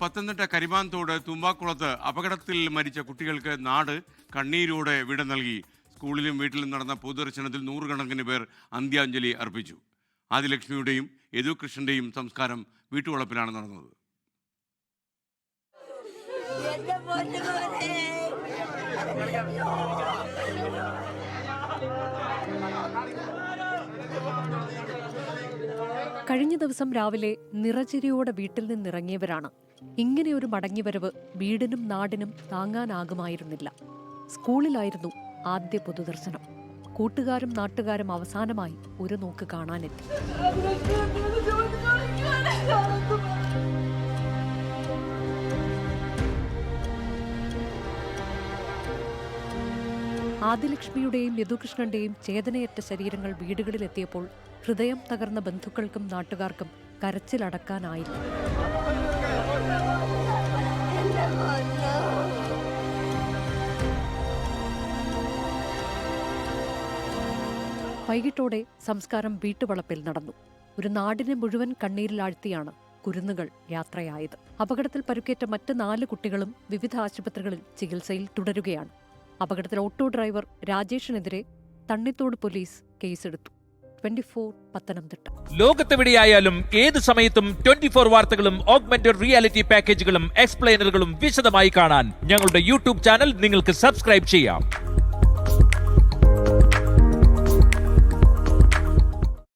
പത്തനംതിട്ട കരിമാന്തോട് തുമ്പാക്കുളത്ത് അപകടത്തിൽ മരിച്ച കുട്ടികൾക്ക് നാട് കണ്ണീരോടെ വിട നൽകി. സ്കൂളിലും വീട്ടിലും നടന്ന പൊതുദർശനത്തിൽ നൂറുകണക്കിന് പേർ അന്ത്യാഞ്ജലി അർപ്പിച്ചു. ആദിലക്ഷ്മിയുടെയും യദുകൃഷ്ണന്റെയും സംസ്കാരം വീട്ടുവളപ്പിലാണ് നടന്നത്. കഴിഞ്ഞ ദിവസം രാവിലെ നിറചിരിയോടെ വീട്ടിൽ നിന്നിറങ്ങിയവരാണ്. ഇങ്ങനെ ഒരു മടങ്ങിവരവ് വീടിനും നാടിനും താങ്ങാനാകുമായിരുന്നില്ല. സ്കൂളിലായിരുന്നു ആദ്യ പൊതുദർശനം. കൂട്ടുകാരും നാട്ടുകാരും അവസാനമായി ഒരു നോക്ക് കാണാനെത്തി. ആദിലക്ഷ്മിയുടെയും യദുകൃഷ്ണന്റെയും ചേതനയറ്റ ശരീരങ്ങൾ വീടുകളിലെത്തിയപ്പോൾ ഹൃദയം തകർന്ന ബന്ധുക്കൾക്കും നാട്ടുകാർക്കും കരച്ചിലടക്കാനായില്ല. വൈകിട്ടോടെ സംസ്കാരം വീട്ടുവളപ്പിൽ നടന്നു. ഒരു നാടിനെ മുഴുവൻ കണ്ണീരിലാഴ്ത്തിയാണ് കുരുന്നുകൾ യാത്രയായത്. അപകടത്തിൽ പരുക്കേറ്റ മറ്റ് നാല് കുട്ടികളും വിവിധ ആശുപത്രികളിൽ ചികിത്സയിൽ തുടരുകയാണ്. അപകടത്തിൽ ഓട്ടോ ഡ്രൈവർ രാജേഷിനെതിരെ തണ്ണിത്തോട് പോലീസ് കേസെടുത്തു. പത്തനംതിട്ട. ലോകത്തെവിടെയായാലും ഏത് സമയത്തും ട്വന്റി ഫോർ വാർത്തകളും ഓഗ്മെന്റഡ് റിയാലിറ്റി പാക്കേജുകളും എക്സ്പ്ലെയിനറുകളും വിശദമായി കാണാൻ ഞങ്ങളുടെ യൂട്യൂബ് ചാനൽ നിങ്ങൾക്ക് സബ്സ്ക്രൈബ് ചെയ്യാം.